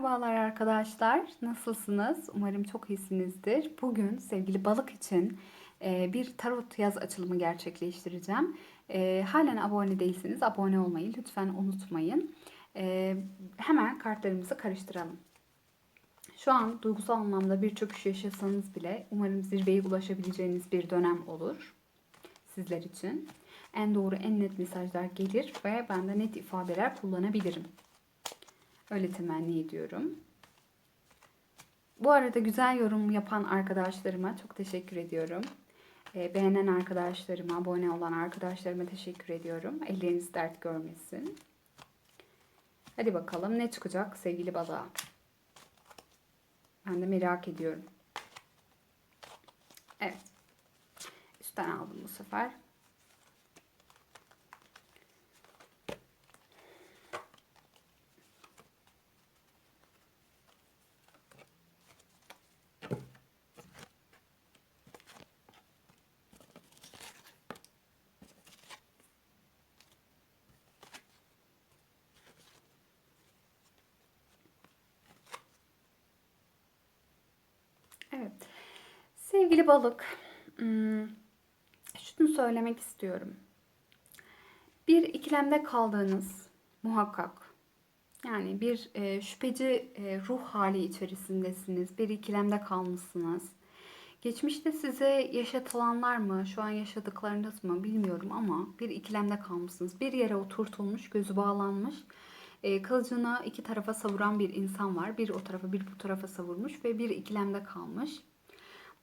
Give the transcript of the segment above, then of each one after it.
Merhabalar arkadaşlar. Nasılsınız? Umarım çok iyisinizdir. Bugün sevgili balık için e, bir tarot yaz açılımı gerçekleştireceğim. E, halen abone değilseniz abone olmayı lütfen unutmayın. E, hemen kartlarımızı karıştıralım. Şu an duygusal anlamda bir çöküş yaşasanız bile umarım zirveye ulaşabileceğiniz bir dönem olur sizler için. En doğru, en net mesajlar gelir ve ben de net ifadeler kullanabilirim. Öyle temenni ediyorum. Bu arada güzel yorum yapan arkadaşlarıma çok teşekkür ediyorum. Ee, beğenen arkadaşlarıma, abone olan arkadaşlarıma teşekkür ediyorum. Elleriniz dert görmesin. Hadi bakalım ne çıkacak sevgili balığa. Ben de merak ediyorum. Evet. Üstten aldım bu sefer. Evet. Sevgili balık, hmm, şunu söylemek istiyorum. Bir ikilemde kaldığınız muhakkak. Yani bir e, şüpheci e, ruh hali içerisindesiniz. Bir ikilemde kalmışsınız. Geçmişte size yaşatılanlar mı, şu an yaşadıklarınız mı bilmiyorum ama bir ikilemde kalmışsınız. Bir yere oturtulmuş, gözü bağlanmış. E, kılıcını iki tarafa savuran bir insan var. Bir o tarafa bir bu tarafa savurmuş ve bir ikilemde kalmış.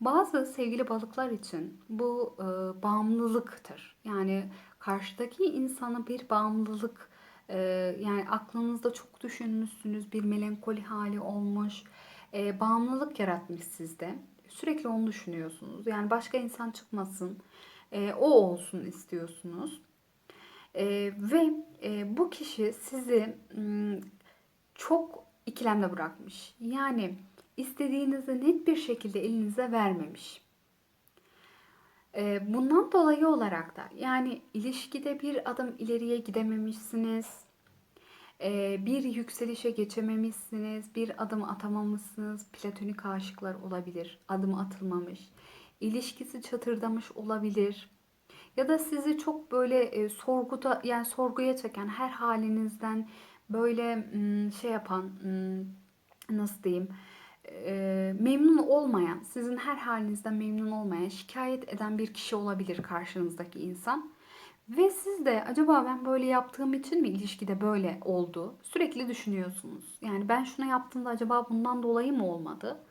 Bazı sevgili balıklar için bu e, bağımlılıktır. Yani karşıdaki insanı bir bağımlılık e, yani aklınızda çok düşünmüşsünüz bir melankoli hali olmuş. E, bağımlılık yaratmış sizde. Sürekli onu düşünüyorsunuz. Yani başka insan çıkmasın. E, o olsun istiyorsunuz. E, ve e, bu kişi sizi m, çok ikilemde bırakmış. Yani istediğinizi net bir şekilde elinize vermemiş. E, bundan dolayı olarak da yani ilişkide bir adım ileriye gidememişsiniz. E, bir yükselişe geçememişsiniz. Bir adım atamamışsınız. Platonik aşıklar olabilir. Adım atılmamış. İlişkisi çatırdamış olabilir ya da sizi çok böyle e, sorguda yani sorguya çeken her halinizden böyle m, şey yapan m, nasıl diyeyim e, memnun olmayan sizin her halinizden memnun olmayan şikayet eden bir kişi olabilir karşınızdaki insan. Ve siz de acaba ben böyle yaptığım için mi ilişkide böyle oldu? Sürekli düşünüyorsunuz. Yani ben şunu yaptığımda acaba bundan dolayı mı olmadı?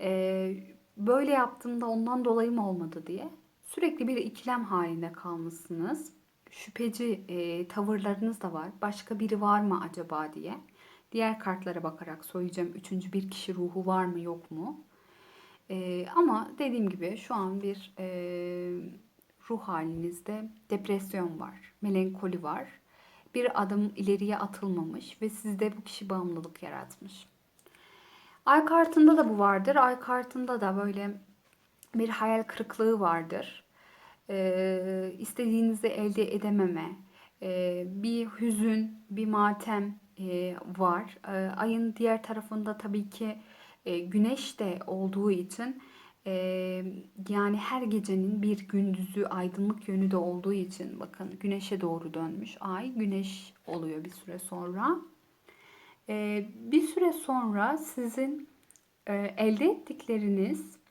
Ee, böyle yaptığımda ondan dolayı mı olmadı diye sürekli bir ikilem halinde kalmışsınız. Şüpheci e, tavırlarınız da var. Başka biri var mı acaba diye. Diğer kartlara bakarak söyleyeceğim. Üçüncü bir kişi ruhu var mı yok mu? E, ama dediğim gibi şu an bir e, ruh halinizde depresyon var. Melankoli var. Bir adım ileriye atılmamış ve sizde bu kişi bağımlılık yaratmış. Ay kartında da bu vardır. Ay kartında da böyle bir hayal kırıklığı vardır. Ee, istediğinizi elde edememe, ee, bir hüzün, bir matem e, var. Ee, ayın diğer tarafında tabii ki e, güneş de olduğu için e, yani her gecenin bir gündüzü aydınlık yönü de olduğu için bakın güneşe doğru dönmüş ay güneş oluyor bir süre sonra. E, bir süre sonra sizin e, elde ettikleriniz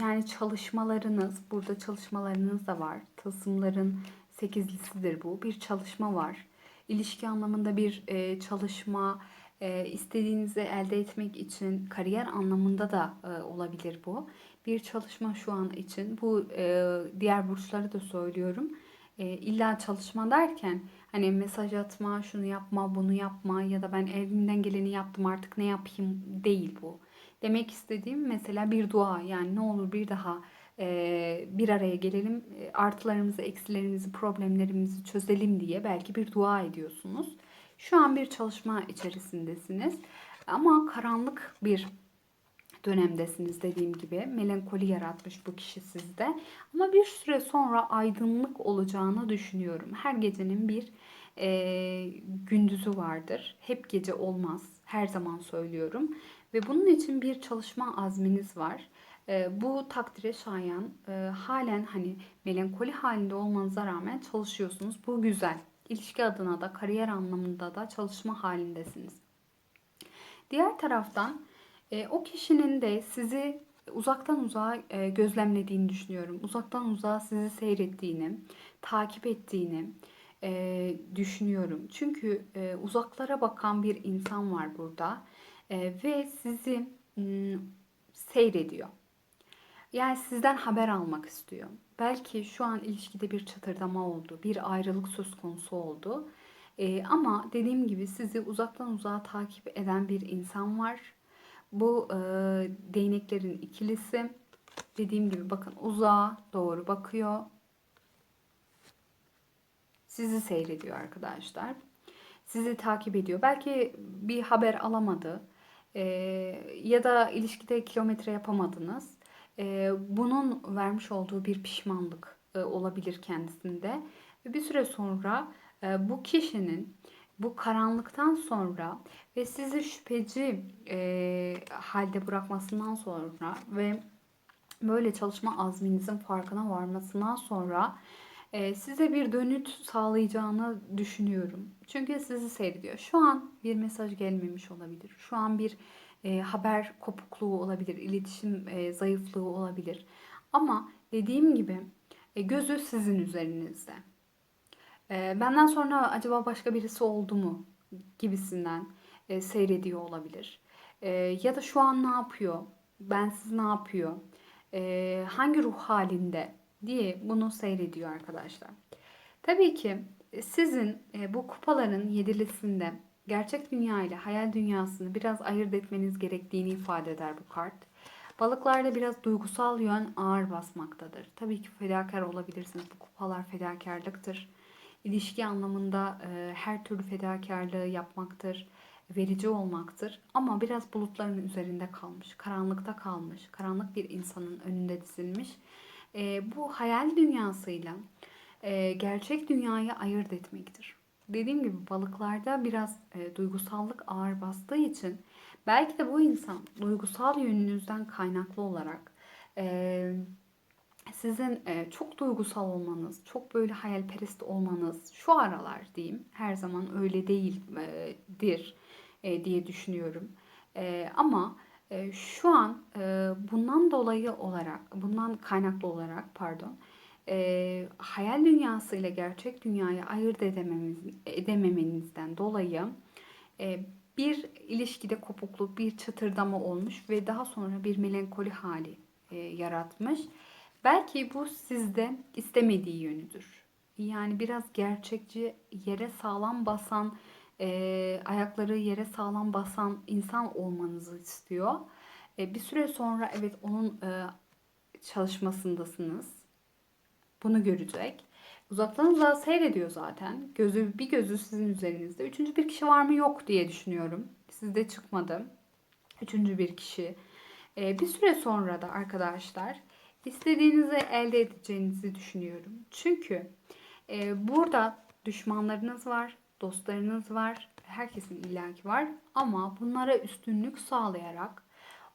yani çalışmalarınız, burada çalışmalarınız da var. Tılsımların sekizlisidir bu. Bir çalışma var. İlişki anlamında bir e, çalışma, e, istediğinizi elde etmek için kariyer anlamında da e, olabilir bu. Bir çalışma şu an için. Bu e, diğer burçları da söylüyorum. E, illa çalışma derken hani mesaj atma, şunu yapma, bunu yapma ya da ben elimden geleni yaptım artık ne yapayım değil bu Demek istediğim mesela bir dua yani ne olur bir daha bir araya gelelim artılarımızı, eksilerimizi, problemlerimizi çözelim diye belki bir dua ediyorsunuz. Şu an bir çalışma içerisindesiniz ama karanlık bir dönemdesiniz dediğim gibi. Melankoli yaratmış bu kişi sizde. Ama bir süre sonra aydınlık olacağını düşünüyorum. Her gecenin bir e, gündüzü vardır. Hep gece olmaz Her zaman söylüyorum. Ve bunun için bir çalışma azminiz var. E, bu takdire şayan e, halen hani melankoli halinde olmanıza rağmen çalışıyorsunuz. Bu güzel. İlişki adına da kariyer anlamında da çalışma halindesiniz. Diğer taraftan e, o kişinin de sizi uzaktan uzağa e, gözlemlediğini düşünüyorum. Uzaktan uzağa sizi seyrettiğini, takip ettiğini düşünüyorum. Çünkü uzaklara bakan bir insan var burada ve sizi seyrediyor. Yani sizden haber almak istiyor. Belki şu an ilişkide bir çatırdama oldu, bir ayrılık söz konusu oldu. Ee, ama dediğim gibi sizi uzaktan uzağa takip eden bir insan var. Bu e, değneklerin ikilisi. Dediğim gibi bakın uzağa doğru bakıyor. Sizi seyrediyor arkadaşlar. Sizi takip ediyor. Belki bir haber alamadı. Ee, ya da ilişkide kilometre yapamadınız. Bunun vermiş olduğu bir pişmanlık e, olabilir kendisinde. Ve bir süre sonra e, bu kişinin bu karanlıktan sonra ve sizi şüpheci e, halde bırakmasından sonra ve böyle çalışma azminizin farkına varmasından sonra e, size bir dönüt sağlayacağını düşünüyorum. Çünkü sizi seyrediyor. Şu an bir mesaj gelmemiş olabilir. Şu an bir e, haber kopukluğu olabilir, iletişim e, zayıflığı olabilir. Ama dediğim gibi e, gözü sizin üzerinizde. E, benden sonra acaba başka birisi oldu mu gibisinden e, seyrediyor olabilir. E, ya da şu an ne yapıyor? Bensiz ne yapıyor? E, hangi ruh halinde diye bunu seyrediyor arkadaşlar. Tabii ki sizin e, bu kupaların yedilisinde gerçek dünya ile hayal dünyasını biraz ayırt etmeniz gerektiğini ifade eder bu kart. Balıklarda biraz duygusal yön ağır basmaktadır. Tabii ki fedakar olabilirsiniz. Bu kupalar fedakarlıktır. İlişki anlamında e, her türlü fedakarlığı yapmaktır, verici olmaktır. Ama biraz bulutların üzerinde kalmış, karanlıkta kalmış, karanlık bir insanın önünde dizilmiş. E, bu hayal dünyasıyla e, gerçek dünyayı ayırt etmektir dediğim gibi balıklarda biraz e, duygusallık ağır bastığı için belki de bu insan duygusal yönünüzden kaynaklı olarak e, sizin e, çok duygusal olmanız, çok böyle hayalperest olmanız şu aralar diyeyim her zaman öyle değildir e, diye düşünüyorum. E, ama e, şu an e, bundan dolayı olarak, bundan kaynaklı olarak pardon, e, hayal dünyası ile gerçek dünyayı ayırt edememiz, edememenizden dolayı e, bir ilişkide kopukluk, bir çıtırdama olmuş ve daha sonra bir melankoli hali e, yaratmış. Belki bu sizde istemediği yönüdür. Yani biraz gerçekçi, yere sağlam basan, e, ayakları yere sağlam basan insan olmanızı istiyor. E, bir süre sonra evet onun e, çalışmasındasınız bunu görecek. Uzaktan uzağa seyrediyor zaten. Gözü bir gözü sizin üzerinizde. Üçüncü bir kişi var mı yok diye düşünüyorum. Sizde çıkmadı. Üçüncü bir kişi. Ee, bir süre sonra da arkadaşlar istediğinizi elde edeceğinizi düşünüyorum. Çünkü e, burada düşmanlarınız var, dostlarınız var, herkesin illaki var. Ama bunlara üstünlük sağlayarak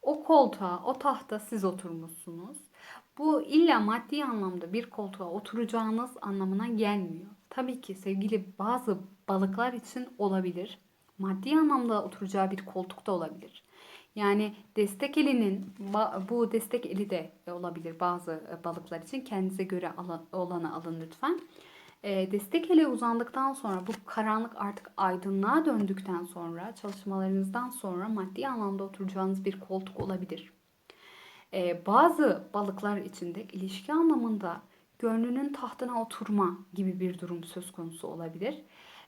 o koltuğa, o tahta siz oturmuşsunuz. Bu illa maddi anlamda bir koltuğa oturacağınız anlamına gelmiyor. Tabii ki sevgili bazı balıklar için olabilir. Maddi anlamda oturacağı bir koltuk da olabilir. Yani destek elinin bu destek eli de olabilir bazı e, balıklar için. Kendinize göre olanı alın lütfen. E, destek eli uzandıktan sonra bu karanlık artık aydınlığa döndükten sonra çalışmalarınızdan sonra maddi anlamda oturacağınız bir koltuk olabilir. Ee, bazı balıklar içinde ilişki anlamında gönlünün tahtına oturma gibi bir durum söz konusu olabilir.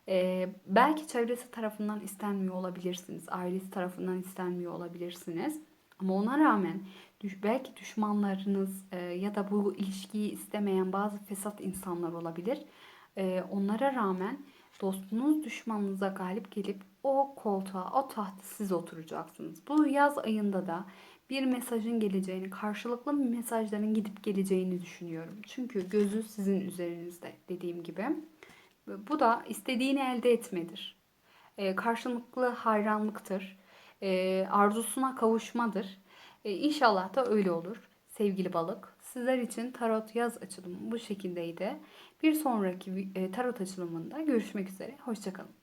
Ee, belki çevresi tarafından istenmiyor olabilirsiniz. Ailesi tarafından istenmiyor olabilirsiniz. Ama ona rağmen belki düşmanlarınız e, ya da bu ilişkiyi istemeyen bazı fesat insanlar olabilir. E, onlara rağmen dostunuz düşmanınıza galip gelip o koltuğa, o tahta siz oturacaksınız. Bu yaz ayında da bir mesajın geleceğini, karşılıklı mesajların gidip geleceğini düşünüyorum. Çünkü gözü sizin üzerinizde dediğim gibi. Bu da istediğini elde etmedir. E, karşılıklı hayranlıktır. e, arzusuna kavuşmadır. E, İnşallah da öyle olur sevgili balık. Sizler için tarot yaz açılımı bu şekildeydi. Bir sonraki e, tarot açılımında görüşmek üzere. Hoşçakalın.